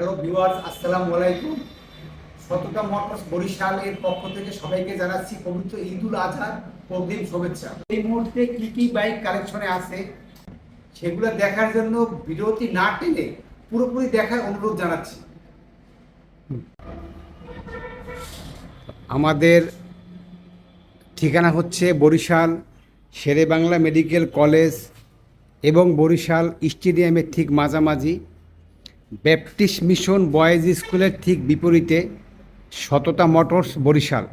Hello viewers, আসসালামু আলাইকুম। শতকা motors বরিশালের পক্ষ থেকে সবাইকে জানাচ্ছি পবিত্র ঈদুল আজহার অগ্রিম শুভেচ্ছা। এই মুহূর্তে কি কি বাইক কালেকশনে আছে সেগুলো দেখার জন্য বিরতি না টেনে পুরোপুরি দেখার অনুরোধ জানাচ্ছি। আমাদের ঠিকানা হচ্ছে বরিশাল শেরে বাংলা মেডিকেল কলেজ এবং বরিশাল স্টেডিয়ামের ঠিক মাঝামাঝি। ব্যাপটিস্ট মিশন বয়েজ স্কুলের ঠিক বিপরীতে সততা মোটরস বরিশাল।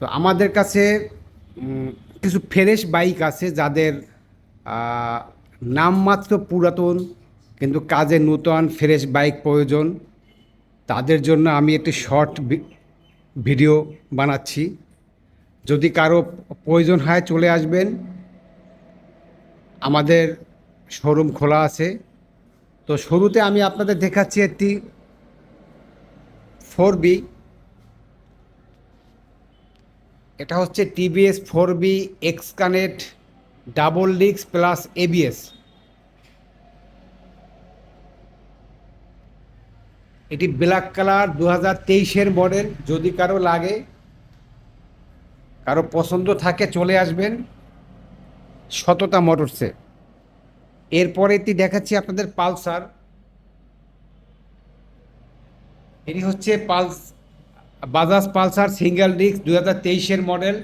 তো আমাদের কাছে কিছু ফ্রেশ বাইক আছে যাদের নামমাত্র পুরাতন, কিন্তু কাজে নূতন ফ্রেশ বাইক প্রয়োজন। তাদের জন্য আমি একটি শর্ট ভিডিও বানাচ্ছি। যদি কারও প্রয়োজন হয় চলে আসবেন। আমাদের শোরুম খোলা আছে। তো শুরুতে আমি আপনাদের দেখাচ্ছি একটি ফোর বি। এটা হচ্ছে TVS four B X connect double ডিক্স প্লাস এবিএস এটি ব্ল্যাক কালার দু হাজার তেইশের মডেল, যদি কারও লাগে, কারও পছন্দ থাকে চলে আসবেন শততা মোটরসে। এরপরে এটি দেখাচ্ছি আপনাদের পালসার। এটি হচ্ছে pulse, Bajaj Pulsar single disc দু হাজার মডেল।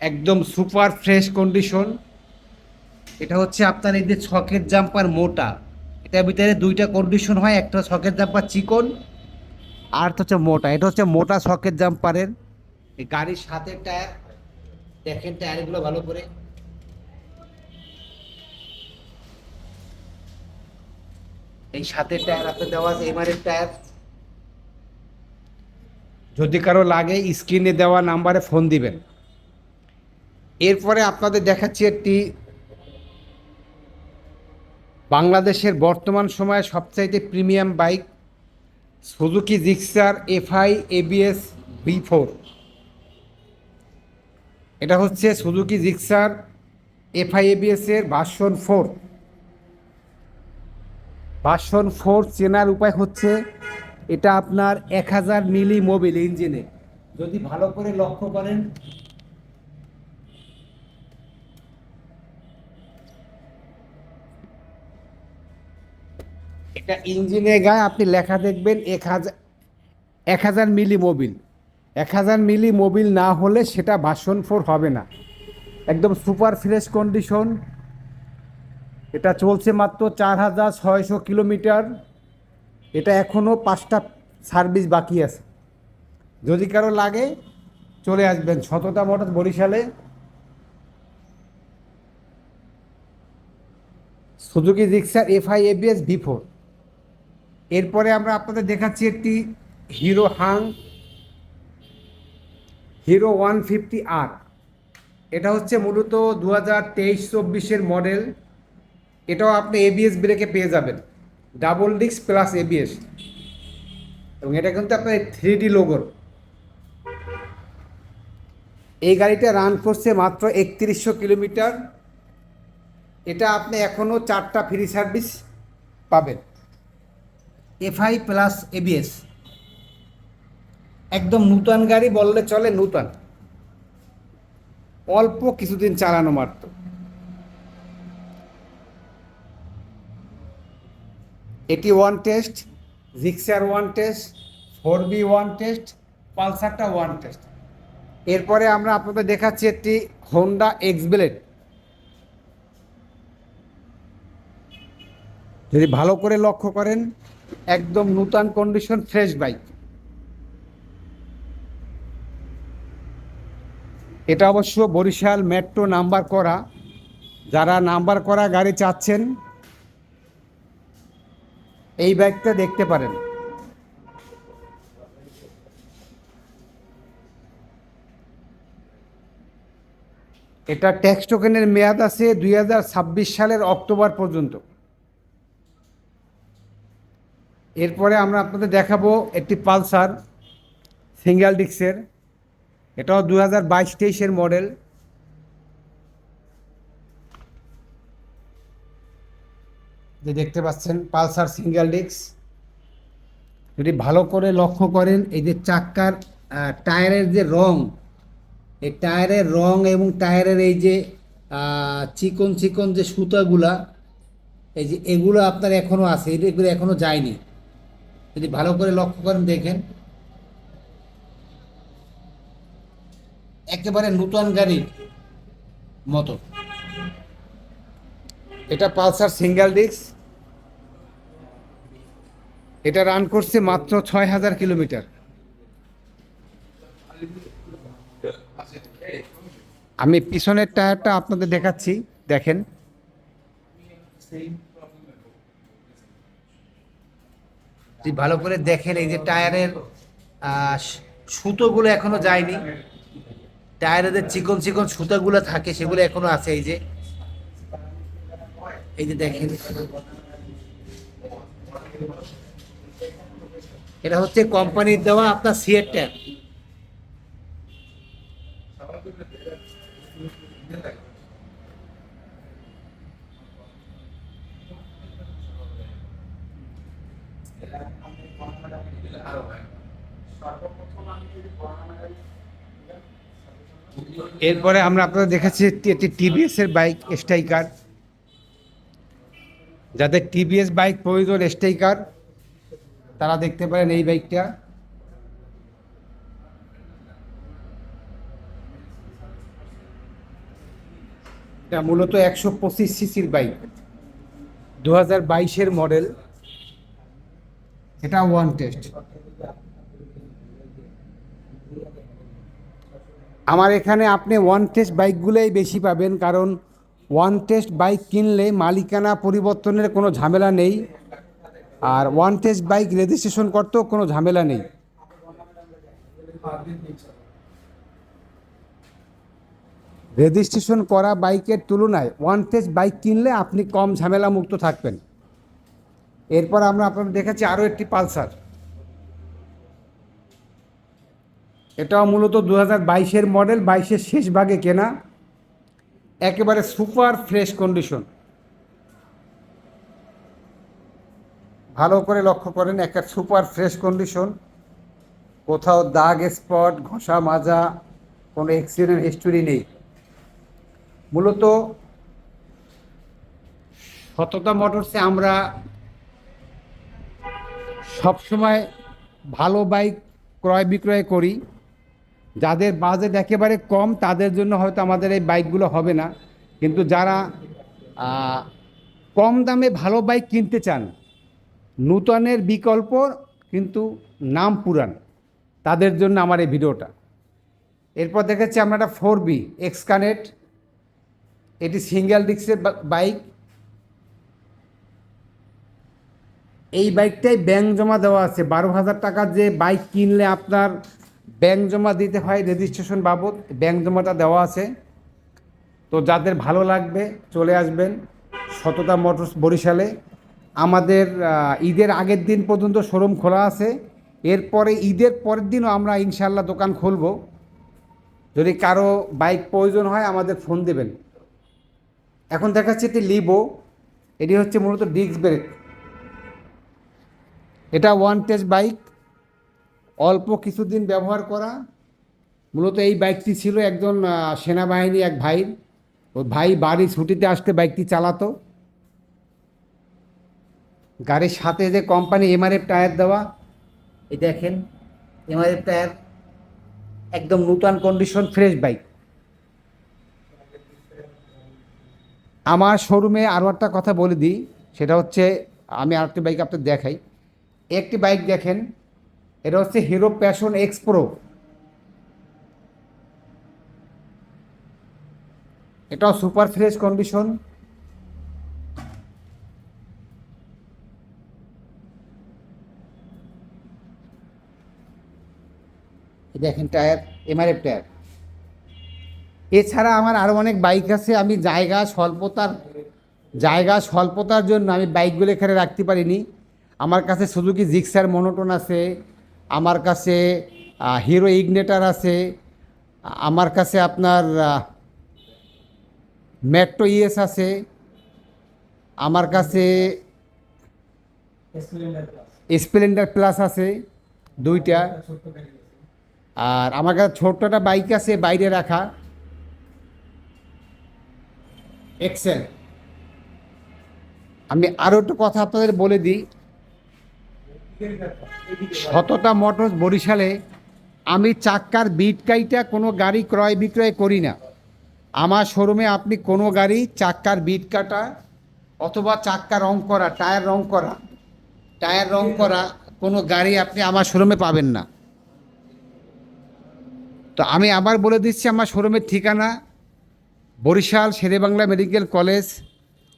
একদম সুপার ফ্রেশ কন্ডিশন। এটা হচ্ছে আপনার এই যে ছকের জাম্পার মোটা। এটার ভিতরে দুইটা কন্ডিশন হয়, একটা ছকের জাম্পার চিকন, আর হচ্ছে মোটা। এটা হচ্ছে মোটা ছকের জাম্পারের। গাড়ির সাথে টায়ার, দেখেন টায়ারগুলো ভালো করে। এই সাথে টায়ার আপনার দেওয়া আছে এমআরের টায়ার যদি কারও লাগে স্ক্রিনে দেওয়া নাম্বারে ফোন দিবেন। এরপরে আপনাদের দেখাচ্ছি একটি বাংলাদেশের বর্তমান সময়ে সবচাইতে premium bike Suzuki Gixxer FI ABS B four এটা হচ্ছে সুজুকি জিক্সার এফআই এবিএস এর ভার্সন ফোর ভার্সন ফোর চেনার উপায় হচ্ছে এটা আপনার এক হাজার মিলি মোবিল ইঞ্জিনে। যদি ভালো করে লক্ষ্য করেন। এটা ইঞ্জিনে গায়ে আপনি লেখা দেখবেন এক হাজার এক হাজার মিলি মোবিল। এক হাজার মিলি মোবিল না হলে সেটা ভার্সন ফোর হবে না। একদম সুপার ফ্রেশ কন্ডিশন। এটা চলছে মাত্র চার হাজার ছয়শো কিলোমিটার। এটা এখনও পাঁচটা সার্ভিস বাকি আছে। যদি কারও লাগে, চলে আসবেন শততা মোটর বরিশালে। Suzuki Gixxer FI ABS V four. এরপরে আমরা আপনাদের দেখাচ্ছি একটি hero Hang, hero one fifty আর। এটা হচ্ছে মূলত দু হাজার তেইশ চব্বিশের মডেল। এটাও আপনি এবিএস ব্রেকে পেয়ে যাবেন। ডাবল ডিস্ক প্লাস এবিএস এবং এটা কিন্তু আপনার থ্রি ডি লোগোর এই গাড়িটা রান করছে মাত্র একত্রিশশো কিলোমিটার। এটা আপনি এখনও চারটা ফ্রি সার্ভিস পাবেন। এফআই প্লাস এবিএস একদম নূতন গাড়ি বললে চলে নূতন। অল্প কিছুদিন চালানো মাত্র। এটি one test Gixxer one test four B one test পালসারটা one test এরপরে আমরা আপনাদের দেখাচ্ছি একটি হোন্ডা এক্স ব্লেড যদি ভালো করে লক্ষ্য করেন, একদম নূতন কন্ডিশন ফ্রেশ বাইক এটা অবশ্য বরিশাল মেট্রো নাম্বার করা। যারা নাম্বার করা গাড়ি চাচ্ছেন এই ব্যাগটা দেখতে পারেন। এটা ট্যাক্স টোকেনের মেয়াদ আছে দু হাজার ছাব্বিশ সালের অক্টোবর পর্যন্ত। এরপরে আমরা আপনাদের দেখাবো একটি পালসার, সিঙ্গেল ডিক্সের এটাও দু হাজার বাইশ তেইশের মডেল। যে দেখতে পাচ্ছেন, পালসার সিঙ্গেল ডিস্ক। যদি ভালো করে লক্ষ্য করেন, এই যে চাক্কার টায়ারের যে রং, এই টায়ারের রং এবং টায়ারের এই যে চিকন চিকন যে সুতাগুলা, এই যে এগুলো আপনার এখনও আছে, এগুলো এখনও যায়নি। যদি ভালো করে লক্ষ্য করেন, দেখেন। একেবারে নূতন গাড়ির মতো। এটা পালসার সিঙ্গেল ডিস্ক। এটা রান করছে মাত্র ছয় হাজার কিলোমিটার। আমি পিছনের টায়ারটা আপনাদের দেখাচ্ছি, দেখেন। ভালো করে দেখেন, এই যে টায়ারের সুতোগুলো এখনও যায়নি। টায়ারে যে চিকন চিকন সুতাগুলো থাকে, সেগুলো এখনও আছে, এই যে। এই যে দেখেন। এটা হচ্ছে কোম্পানির দেওয়া আপনার সিয়ের ট্যাপ এরপরে আমরা আপনাদের দেখাচ্ছি একটি টিভিএস এর বাইক স্ট্রাইকার যাদের টিভিএস বাইক প্রয়োজন স্ট্রাইকার তারা দেখতে পারেন এই বাইকটা মূলত একশো পঁচিশ সিসির বাইক দু হাজার বাইশের মডেল এটা ওয়ান টেস্ট আমার এখানে আপনি ওয়ান টেস্ট বাইকগুলোই বেশি পাবেন, কারণ ওয়ান টেস্ট বাইক কিনলে মালিকানা পরিবর্তনের কোনো ঝামেলা নেই আর ওয়ান টেস্ট বাইক রেজিস্ট্রেশন করতেও কোনো ঝামেলা নেই। রেজিস্ট্রেশন করা বাইকের তুলনায় ওয়ান টেস্ট বাইক কিনলে আপনি কম ঝামেলা মুক্ত থাকবেন। এরপর আমরা আপনাদের দেখাচ্ছি আরও একটি পালসার। এটাও মূলত দু হাজার বাইশের মডেল, বাইশের শেষ ভাগে কেনা। একেবারে সুপার ফ্রেশ কন্ডিশন। ভালো করে লক্ষ্য করেন, একটা সুপার ফ্রেশ কন্ডিশন। কোথাও দাগ স্পট, ঘষা মাজা, কোনো অ্যাক্সিডেন্ট হিস্টোরি নেই। মূলত সততা মোটরসে আমরা সবসময় ভালো বাইক ক্রয় বিক্রয় করি। যাদের বাজেট একেবারে কম, তাদের জন্য হয়তো আমাদের এই বাইকগুলো হবে না। কিন্তু যারা কম দামে ভালো বাইক কিনতে চান, নূতনের বিকল্প কিন্তু নাম পুরান। তাদের জন্য আমার এই ভিডিওটা। এরপর দেখাচ্ছি আমরা একটা ফোর বি এক্স কানেক্ট এটি সিঙ্গেল ডিস্কের বাইক এই বাইকটাই ব্যাংক জমা দেওয়া আছে। বারো হাজার টাকার যে বাইক কিনলে আপনার ব্যাংক জমা দিতে হয় রেজিস্ট্রেশন বাবদ, ব্যাংক জমাটা দেওয়া আছে। তো যাদের ভালো লাগবে, চলে আসবেন সততা মোটরস বরিশালে। আমাদের ঈদের আগের দিন পর্যন্ত শোরুম খোলা আছে। এরপরে ঈদের পরের দিনও আমরা ইনশাল্লাহ দোকান খুলব। যদি কারও বাইক প্রয়োজন হয়, আমাদের ফোন দেবেন। এখন দেখাচ্ছে একটি লিবো এটি হচ্ছে মূলত ডিস্ক ব্রেক এটা ওয়ান টেস্ট বাইক অল্প কিছুদিন ব্যবহার করা। মূলত এই বাইকটি ছিল একজন সেনাবাহিনী এক ভাইয়ের ওই ভাই বাড়ি ছুটিতে আসতে বাইকটি চালাতো। গাড়ির সাথে যে কোম্পানি এমআরএফ টায়ার দেওয়া, এই দেখেন, এমআরএফ টায়ার, একদম নূতন কন্ডিশন ফ্রেশ বাইক আমার শোরুমে আরও একটা কথা বলে দিই, সেটা হচ্ছে আমি আরেকটি বাইক আপনাদের দেখাই। একটি বাইক দেখেন এটা হচ্ছে হিরো প্যাশন এক্স প্রো এটাও সুপার ফ্রেশ কন্ডিশন দেখেন টায়ার এমআরএফ টায়ার এছাড়া আমার আরও অনেক বাইক আছে, আমি জায়গা স্বল্পতার জায়গা স্বল্পতার জন্য আমি বাইকগুলো এখানে রাখতে পারিনি। আমার কাছে সুজুকি জিক্সার মনোটন আছে আমার কাছে হিরো ইগনেটার আছে আমার কাছে আপনার মেট্রো ইএস আছে আমার কাছে স্প্লেন্ডার প্লাস আছে দুইটা। আর আমার কাছে ছোট্ট একটা বাইক আছে বাইরে রাখা। এক্সেল আমি আরও একটু কথা আপনাদের বলে দিই। শততা মোটরস বরিশালে আমি চাক্কার বিটকাইটা কোনো গাড়ি ক্রয় বিক্রয় করি না। আমার শোরুমে আপনি কোনো গাড়ি চাক্কার বিট কাটা অথবা চাক্কা রং করা, টায়ার রং করা, টায়ার রং করা কোনো গাড়ি আপনি আমার শোরুমে পাবেন না। তো আমি আবার বলে দিচ্ছি, আমার শোরুমের ঠিকানা বরিশাল শেরেবাংলা মেডিকেল কলেজ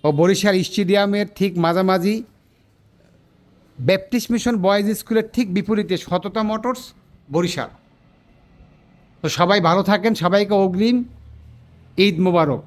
ও বরিশাল স্টেডিয়ামের ঠিক মাঝামাঝি ব্যাপটিস্ট মিশন বয়েজ স্কুলের ঠিক বিপরীতে সততা মোটরস, বরিশাল। তো সবাই ভালো থাকেন, সবাইকে অগ্রিম ঈদ মোবারক।